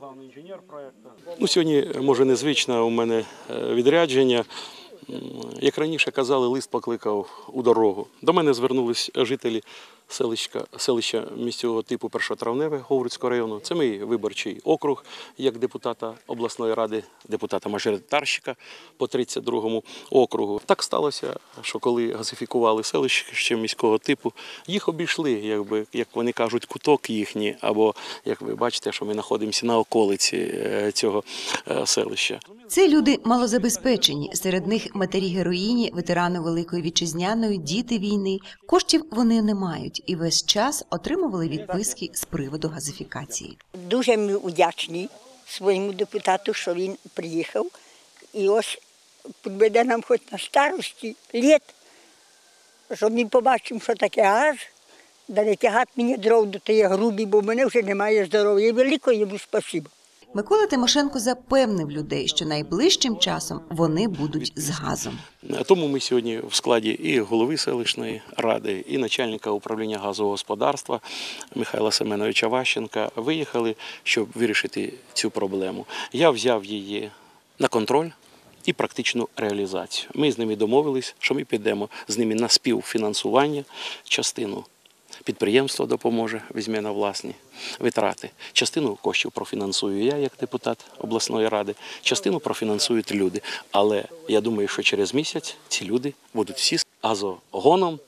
Главний інженер проекту. Ну, сьогодні, може, незвичне у мене е, відрядження. Як раніше казали, лист покликав у дорогу. До мене звернулись жителі селища, селища місцевого типу Першотравневе Говорицького району. Це мій виборчий округ як депутата обласної ради, депутата-мажоритарщика по 32-му округу. Так сталося, що коли газифікували селище міського типу, їх обійшли, якби, як вони кажуть, куток їхній, або як ви бачите, що ми знаходимося на околиці е, цього е, селища. Це люди малозабезпечені. Серед них матері героїні, ветерани Великої вітчизняної, діти війни. Коштів вони не мають і весь час отримували відписки з приводу газифікації. Дуже ми вдячні своєму депутату, що він приїхав. І ось підведе нам хоч на старості літ, щоб ми побачимо, що таке газ, да не тягати мені дров до тієї грубі, бо в мене вже немає здоров'я. І велике йому спасибо. Микола Тимошенко запевнив людей, що найближчим часом вони будуть з газом. Тому ми сьогодні в складі і голови селищної ради, і начальника управління газового господарства Михайла Семеновича Ващенка виїхали, щоб вирішити цю проблему. Я взяв її на контроль. І практичну реалізацію. Ми з ними домовились, що ми підемо з ними на співфінансування частину. Підприємство допоможе, візьме на власні витрати. Частину коштів профінансую я як депутат обласної ради, частину профінансують люди. Але я думаю, що через місяць ці люди будуть всі з газогоном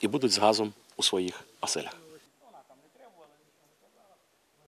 і будуть з газом у своїх оселях.